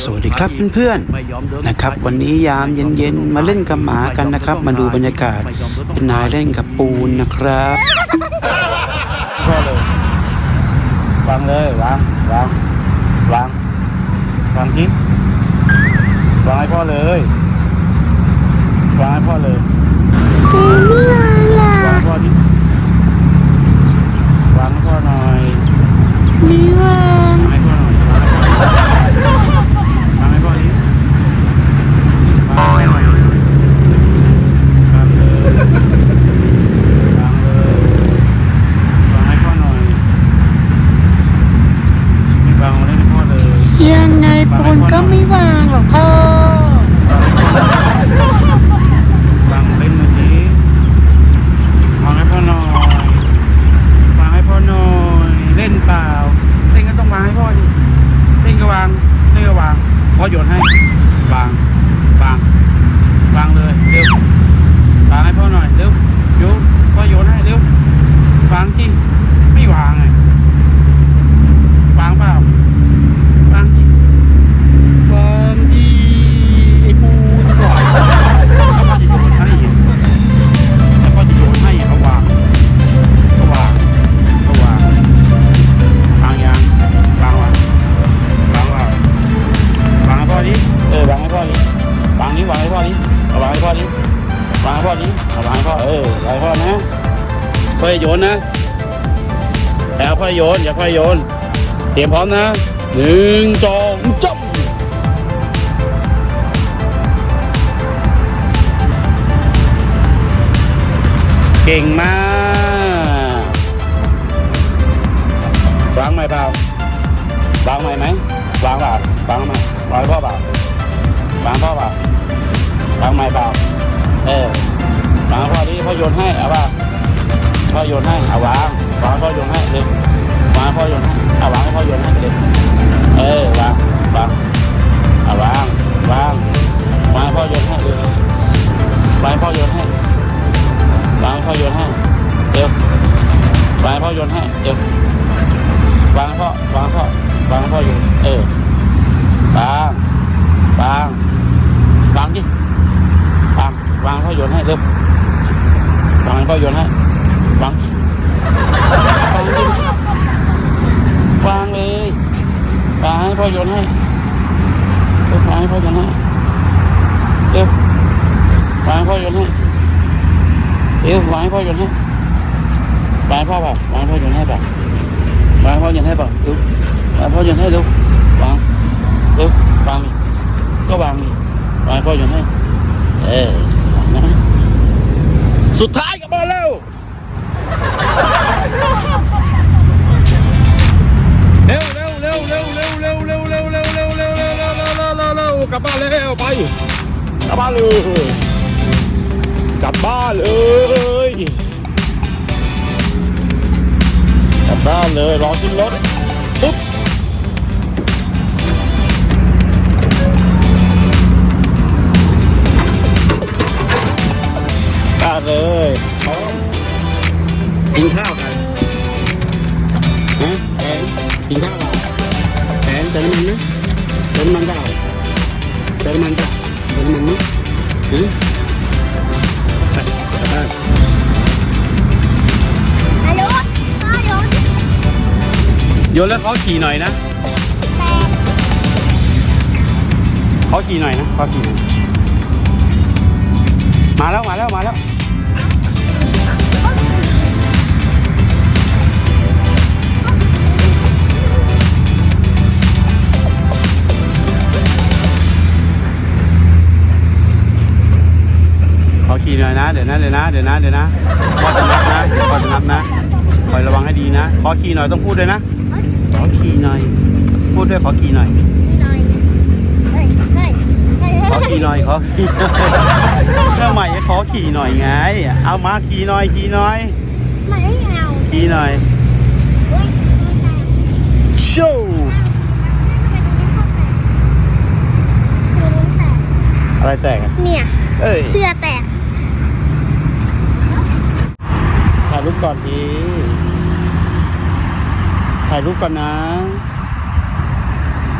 สวัสดีครับเพื่อนๆนะครับวันนี้ยามเย็นๆมาเล่นกับหมากันนะครับ มาดูบรรยากาศเป็นนายเล่นกับปูนนะครับพ่อเลยวางเลยวางวางวางวางทิ้งวางให้พ่อเลยวางให้พ่อเลย เจนี่วางล่ะ วางให้พ่อดิวางให้พ่อหน่อย นี่วาง วางให้พ่อหน่อยวางให้พ่อดิวางให้พ่อหน่อยวางเลยวางเลยวางให้พ่อหน่อยไม่วางมาเล่นให้พ่อเลย ยังไงปูนก็ไม่วางหรอกพ่อ วางเล่นมือนี้วางให้พ่อหน่อยวางให้พ่อหน่อย เล่นเปล่า เล่นก็ต้องวางให้พ่อดิเล่นก็วาง เล่นก็วางพ่อ โยนให้บาง เอาวางให้พ่อดิวางให้พ่อดิเอาวางให้พ่อเออวางให้พ่อนะพ่อยโยนนะแล้วพ่อยโยนอย่าพ่อยโยน เตรียมพร้อมนะหนึ่งสองจบเก่งมากวางไหมเปล่าวางไหมไหมวางเปล่าวางไหมวางพ่อเปล่าวางพ่อเปล่า วางไหมเปล่าเออวางพ่อที่พ่อโยนให้เอาว่าพ่อโยนให้เอาวางวางพ่อโยนให้เร็ววางพ่อโยนให้เอาวางพ่อโยนให้เร็ว พ่อโยนให้เร็ววางให้พ่อโยนให้เร็ววางให้พ่อโยนให้เดี๋ยววางให้พ่อโยนให้วางให้พ่อเปล่าวางให้พ่อโยนให้เปล่าวางให้พ่อโยนให้เปล่าเร็ววางให้พ่อโยนให้เร็ววางเร็ววางก็วางวางให้พ่อโยนให้เออวางนะสุดท้ายกับบ้านแล้วเร็วเร็วเร็วเร็ว กลับบ้านเร็วไป กลับบ้านเลย กลับบ้านเลย กลับบ้านเลยรอขึ้นรถปุ๊บบ้านเลยกินข้าวกันฮะแอนกินข้าวเปล่าแอนเติมน้ำมันนะ ฮะไปกลับบ้านฮัลโหลพ่อโยนโยนแล้วเขาขี่หน่อยนะแตกเขาขี่หน่อยนะเขาขี่หน่อยมาแล้วมาแล้วมาแล้ว อยนะ เดี๋ยวนะ เดี๋ยวนะ เดี๋ยวนะ เดี๋ยวนะพ่อจะนับนะเดี๋ยวพ่อจะนับนะคอยระวังให้ดีนะ ขอขี่หน่อยต้องพูดด้วยนะ ขอขี่หน่อย พูดด้วยขอขี่หน่อยนี่หน่อยเฮ้ยเฮ้ยเฮ้ยขอขี่หน่อย ขอขี่หน่อยเรื่องใหม่ขอขี่หน่อยไง เอามาขี่หน่อยขี่หน่อย ไม่เอาขี่หน่อยเฮ้ยมันแตกโชว์ทำไมตรงนี้เข้าแตกคือมันแตกอะไรแตกอะเนี่ยเอ้ยเสื้อแตก ถ่ายรูป ก่อนทีถ่ายรูปก่อนนะ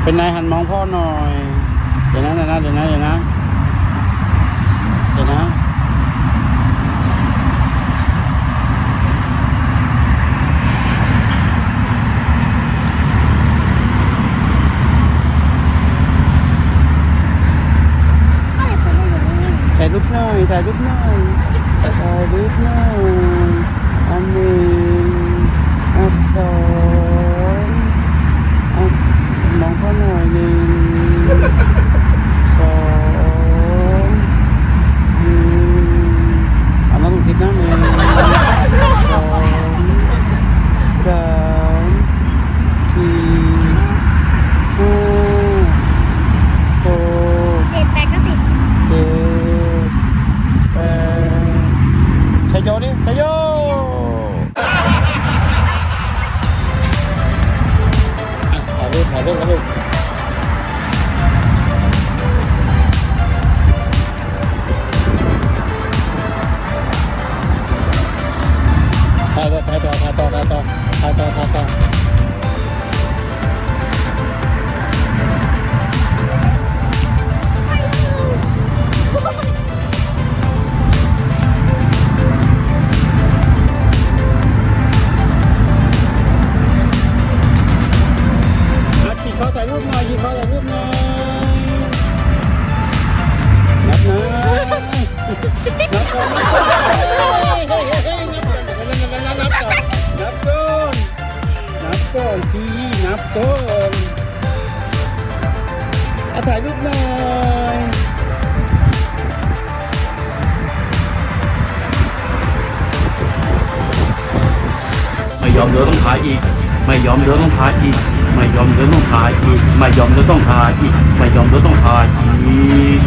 เป็นนายหันมองพ่อหน่อย เดี๋ยวนะเดี๋ยวนะเดี๋ยวนะเดี๋ยวนะเดี๋ยวนะ ถ่ายรูปหน่อยถ่ายรูปหน่อยถ่ายรูปหน่อย อั อนทีนับก่อนอาถ่ายรูปหน่อยไม่ยอมเดี๋ยวต้องถ่ายอีก ไม่ยอมเดี๋ยวต้องถ่ายอีก ไม่ยอมเดี๋ยวต้องถ่ายอีก ไม่ยอมเดี๋ยวต้องถ่ายอีก ไม่ยอมเดี๋ยวต้องถ่ายอีก